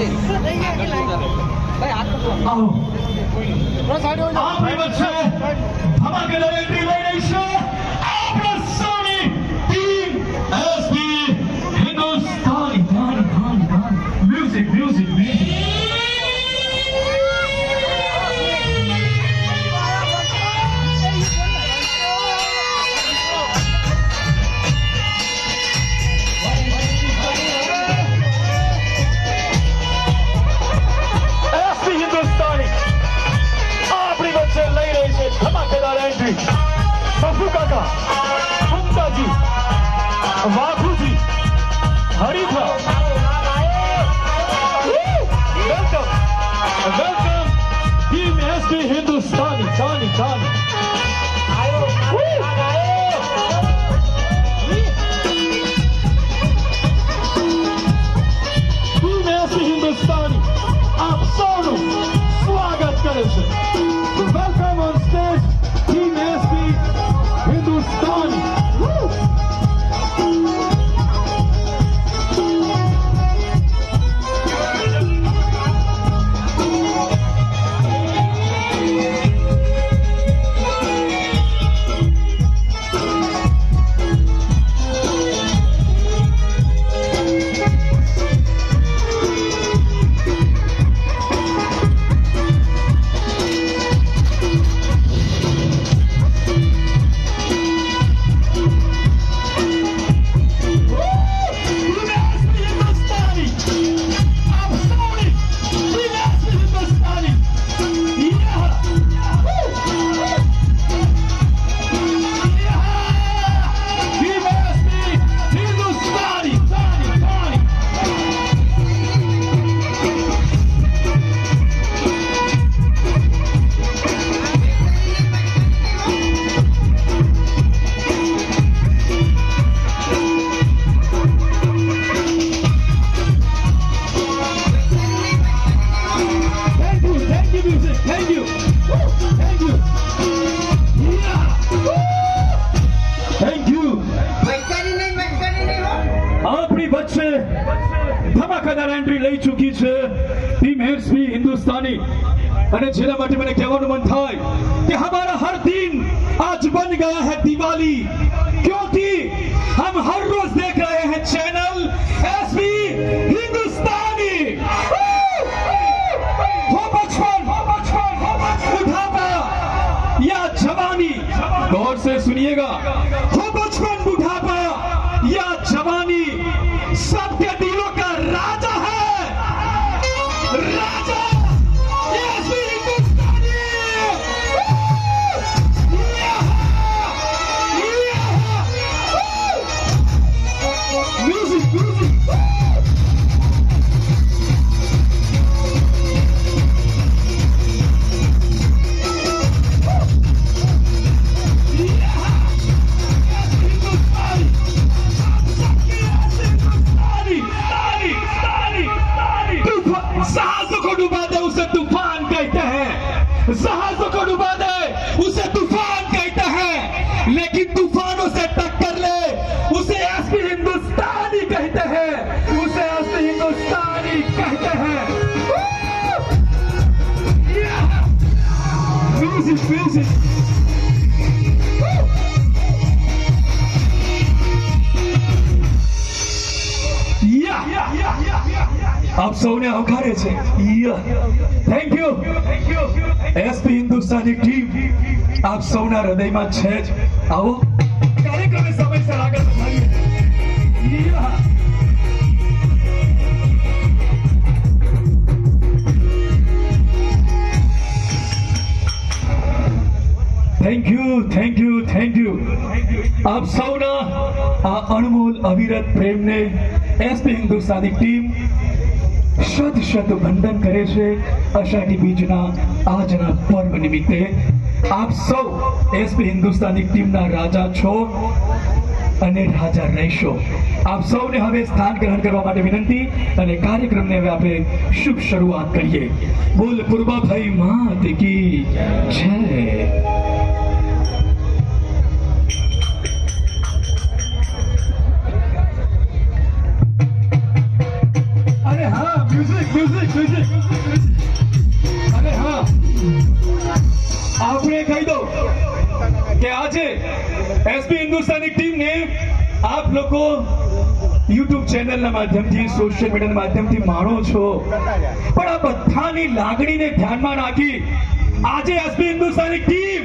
भाई हाथ को आओ थोड़ा साइड हो जाओ आप भी बच्चे हमारे लड़के Thank you. Woo. Thank you. આપણી વચ્ચે ધમાકાદાર એન્ટ્રી લઈ ચૂકી છે ટીમ હેર્સની હિન્દુસ્તાની અને જેના માટે મને કહેવાનું મન થાય કે હમારા હર આજ બન ગયા હે દિવાળી 第一个，આપ સૌને આવકારે છે. Thank you SP Hindustani team આપ સૌના હૃદયમાં છે જ. આવો. કાર્યક્રમે સમયસર આગળ વધારીએ thank you thank you thank you આપ સૌના આ અણમોલ અવિરત પ્રેમને એસપી હિન્દુસ્તાની ટીમ શત શત વંદન કરે છે અષાઢી બીજના આજના પર્વ નિમિત્તે. આપ સૌ એસપી હિન્દુસ્તાની ટીમના રાજા છો અને રાજા રહેશો. આપ સૌને હવે સ્થાન ગ્રહણ કરવા માટે વિનંતી અને કાર્યક્રમને હવે આપણે શુભ શરૂઆત કરીએ. બોલ પૂર્વાભાઈ માત કી જય. આપણે કહી દો કે આજે એસપી હિન્દુસ્તાની ટીમને આપ લોકો યુટ્યુબ ચેનલના માધ્યમથી, સોશિયલ મીડિયા મીડિયાના માધ્યમથી માણો છો. પણ આ બધાની લાગણીને ધ્યાનમાં રાખી આજે એસપી હિન્દુસ્તાની ટીમ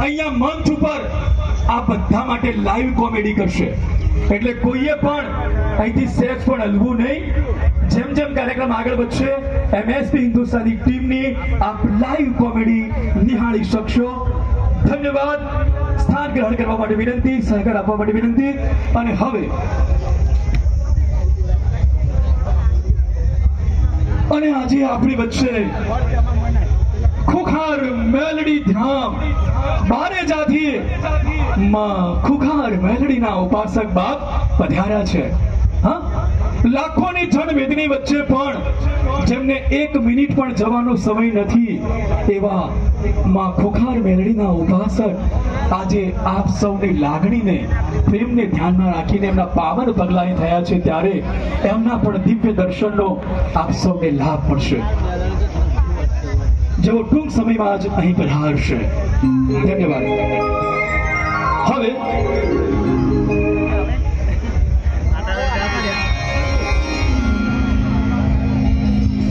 અહીંયા મંચ ઉપર આ બધા માટે લાઈવ કોમેડી કરશે. એટલે કોઈએ પણ અહીંથી સેજ પણ હલવું નહીં. જેમ જેમ કાર્યક્રમ આગળ વધશે એમએસપી હિન્દુસ્તાની ટીમની આપ લાઈવ કોમેડી નિહાળી શકશો. ધન્યવાદ. સ્થાન ગ્રહણ કરવા માટે વિનંતી, સહકાર આપવા માટે વિનંતી. અને હવે અને આજે આપણી વચ્ચે ખુખાર મેલડી ધામ. બારેજાથી માં ખુખાર મેલડીના ઉપાસક બાપ પધાર્યા છે. હા? લાખોની જનમેદની વચ્ચે પણ જેમને એક મિનિટ પણ જવાનો સમય નથી એવા માં ખુખાર મેલડીના ઉપાસક આજે આપ સૌની લાગણીને, પ્રેમને ધ્યાનમાં રાખીને એમના પાવન પગલાએ થયા છે ત્યારે એમના પણ દિવ્ય દર્શનનો આપ સૌને લાભ મળશે. જેઓ ટૂંક સમયમાં જ અહીં પધારશે. ધન્યવાદ. હવે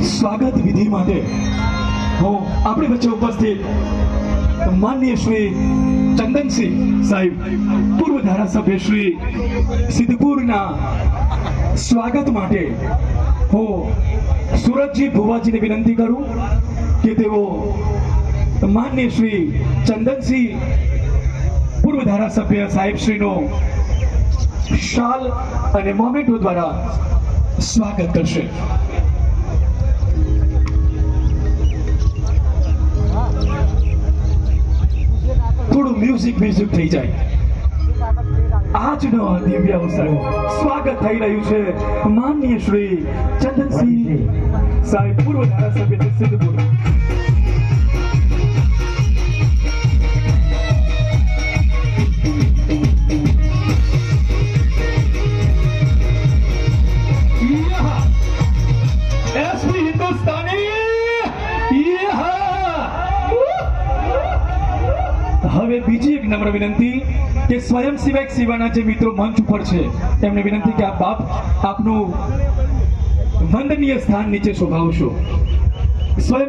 સ્વાગત વિધિ માટે આપણી વચ્ચે ઉપસ્થિત માનનીય શ્રી ચંદનસિંહ સાહેબ, પૂર્વ ધારાસભ્ય શ્રી સિદ્ધપુરના સ્વાગત માટે હું સુરતજી ભુવાજીને વિનંતી કરું કે તેઓ માનનીય શ્રી ચંદનસિંહ ધારાસભ્ય સાહેબ શ્રીનો શાલ અને મોમેન્ટો દ્વારા સ્વાગત કરશે. થોડું મ્યુઝિક મ્યુઝિક થઈ જાય. આજનો દિવ્ય અવસર સ્વાગત થઈ રહ્યું છે માનનીય શ્રી ચંદનસિંહ સાહેબ પૂર્વ ધારાસભ્ય સિદ્ધપુર. હવે બીજી એક નમ્ર વિનંતી કે સ્વયં સ્વયંસેવક સેવાના જે મિત્રો મંચ ઉપર છે એમને વિનંતી કે આપ બાપ આપનું વંદનીય સ્થાન નીચે શોભાવશો. સ્વયં